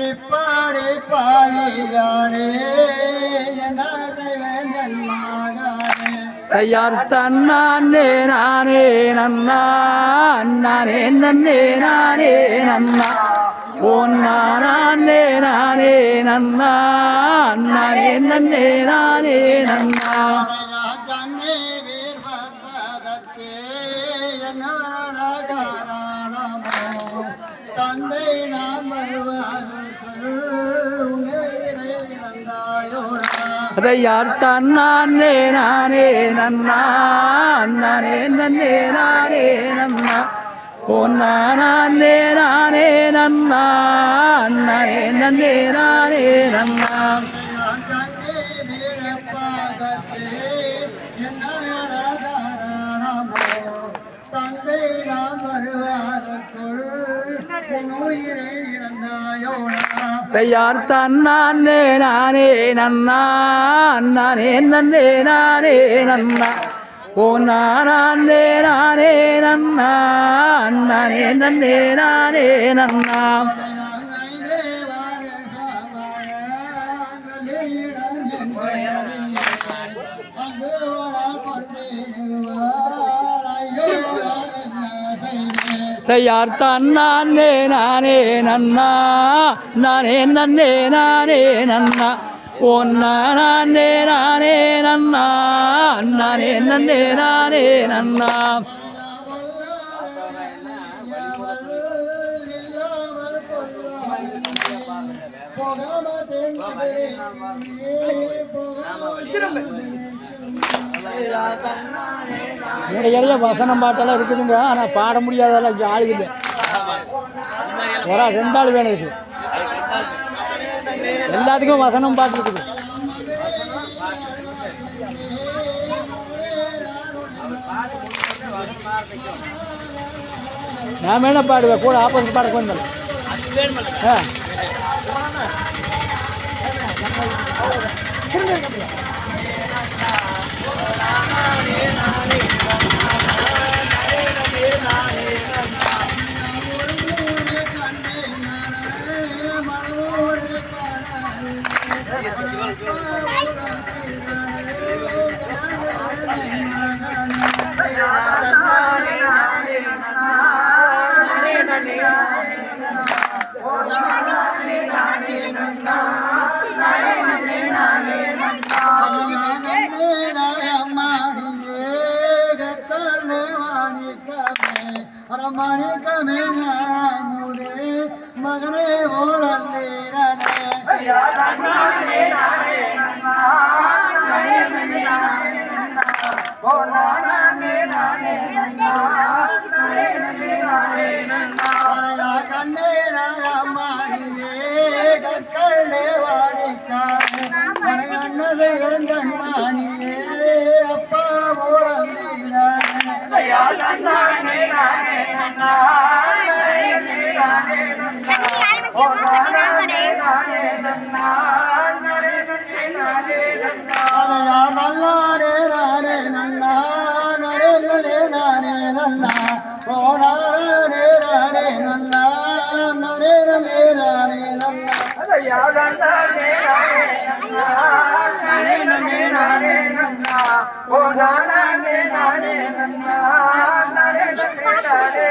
இப்பாடி பாவியானே யார் தன்னானே நானே நன்னா நானே நன்னே நானே நன்னா. நானே நன்னா நானே நன்னே நானே நன்னா. நாடகாரணமோ தந்தை நாம் வருவதற்குள் அதை யார் தன்னானே நானே நன்னா நானே நன்னே நானே நன்னா. ஓ நானே நானே நன்னா நானே நன்னே நானே நன்னா. பெயார் உயிரை தன்னானே நானே நன்னா நானே நன்னே நானே நன்னா. ஓ நானே நானே நன்னா நானே நன்னே நானே நன்னா. Oh, யார் தன்னானே நானே நன்னா. நானே நன்னே நானே நன்னா. ஓ நானே நானே நன்னா. நானே நன்னே நானே நன்னா. இடையில வசனம் பாட்டெல்லாம் இருக்குதுங்க. ஆனால் பாட முடியாதெல்லாம் இங்கே ஆளுங்க ஒரு ரெண்டு ஆள் வேணும் இது. எல்லாத்துக்கும் வசனம் பாட்டு இருக்குது. நான் வேணா பாடுவேன் கூட ஆப்போசிட் பாட கொஞ்சம். ஆ. மணிக்கமே முரே மகனே ஓரந்தேரனே கண்ணே ராமாணியே கற்களே வாடிக்கானே அண்ணதை கண்மாணியே அப்பா ಓ ನಾನೇ ನಾನೇ ನನ್ನ ನಾನೇ ನಾನೇ